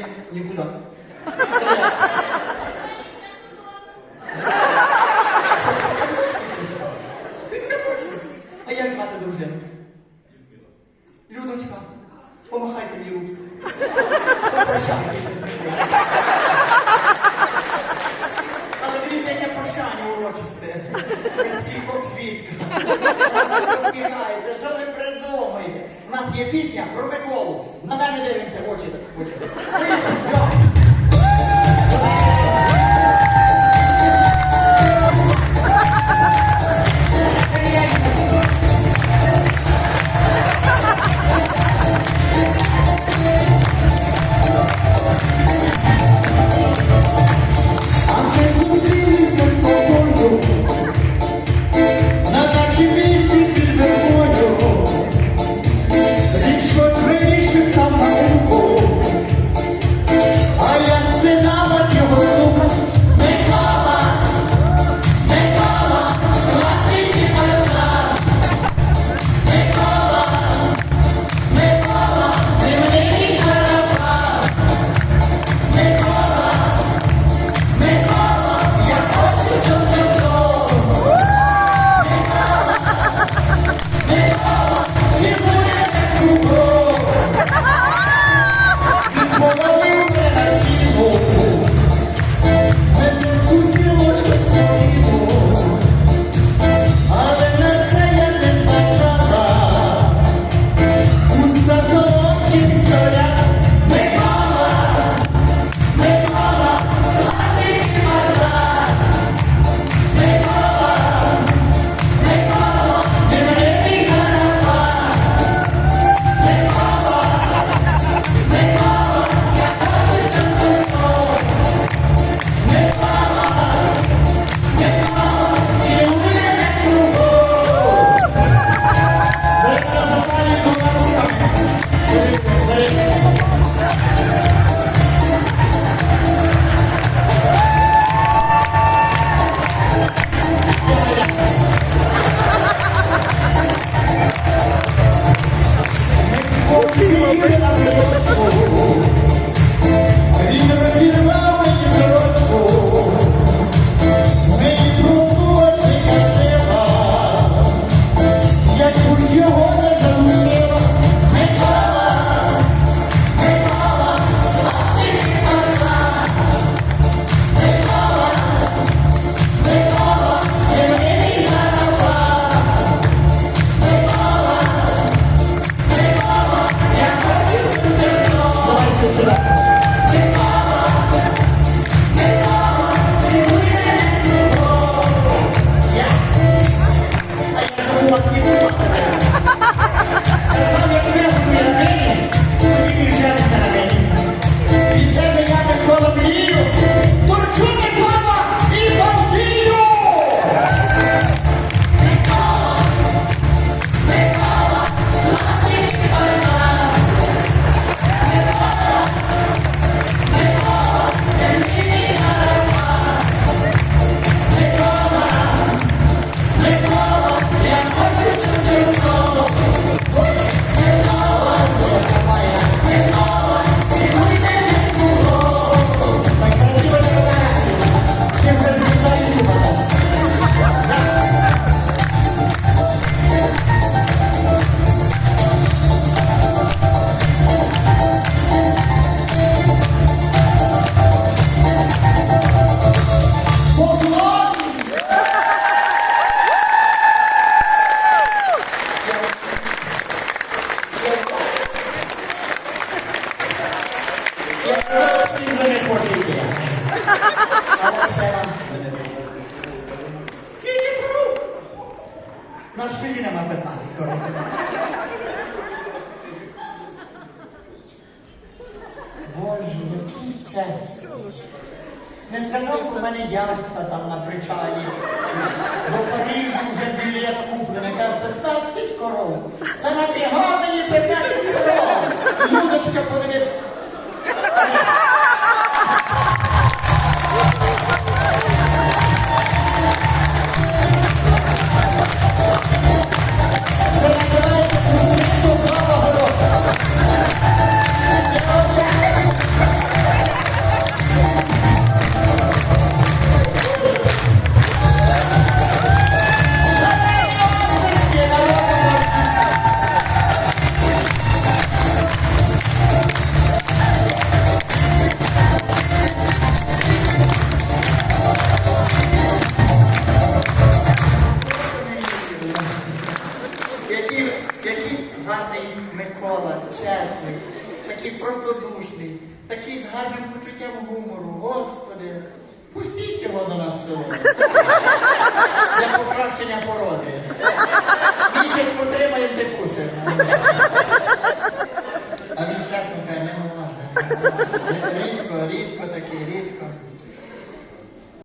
Нет, никуда. А як звати дружину? Людочка, помахайте мені ручку. Попрощайтеся з дружиною. Але дивіться, яке прощання урочисте. Прискіпок свідка. Розбігається, що ви нас є пісня про Миколу. На мене дивимося, очі. Очі. сторону. Боже, який час! Не сказав, що в мене яхта там на причалі. До Парижу вже білет куплений. Каже, 15 коров. Та нафіга мені 15 коров? Людочка подивився. Микола, чесний, такий простодушний, такий з гарним почуттям гумору. Господи, пустіть його до нас село. Для покращення породи.